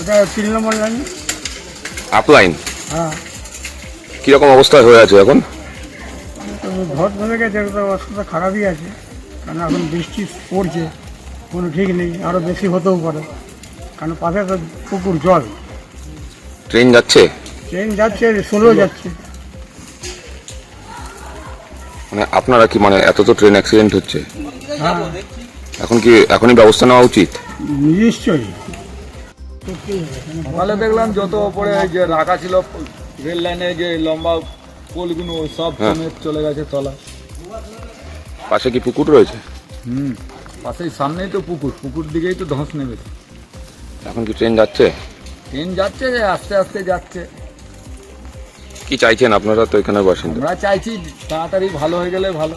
এটা তিন নম্বর line upline হ্যাঁ। কীরকম অবস্থা হয়ে আছে এখন? ঘর ধরে গেছে তো অবস্থা খারাপই আছে। কারণ এখন বৃষ্টি পড়ছে কোনো ঠিক নেই আরও বেশি হতেও পারে। কারণ পাশে তো পুকুর জল। ট্রেন যাচ্ছে? ট্রেন যাচ্ছে স্লো যাচ্ছে। মানে আপনারা কি মানে এত তো ট্রেন অ্যাক্সিডেন্ট হচ্ছে? হ্যাঁ। এখন কি এখনই ব্যবস্থা নেওয়া উচিত? নিশ্চয়ই। সকালে দেখলাম যত ওপরে যে রাখা ছিল রেল লাইনে যে লম্বা পোলগুলো সব হ্যাঁ। সমেত চলে গেছে তলা। পাশে কি পুকুর রয়েছে? হুম পাশেই সামনেই তো পুকুর পুকুর দিকেই তো ধস নেমেছে। এখন কি ট্রেন যাচ্ছে? ট্রেন যাচ্ছে যে আস্তে আস্তে যাচ্ছে। কি চাইছেন আপনারা তো এখানে বাসিন্দা আমরা চাইছি তাড়াতাড়ি ভালো হয়ে গেলে ভালো।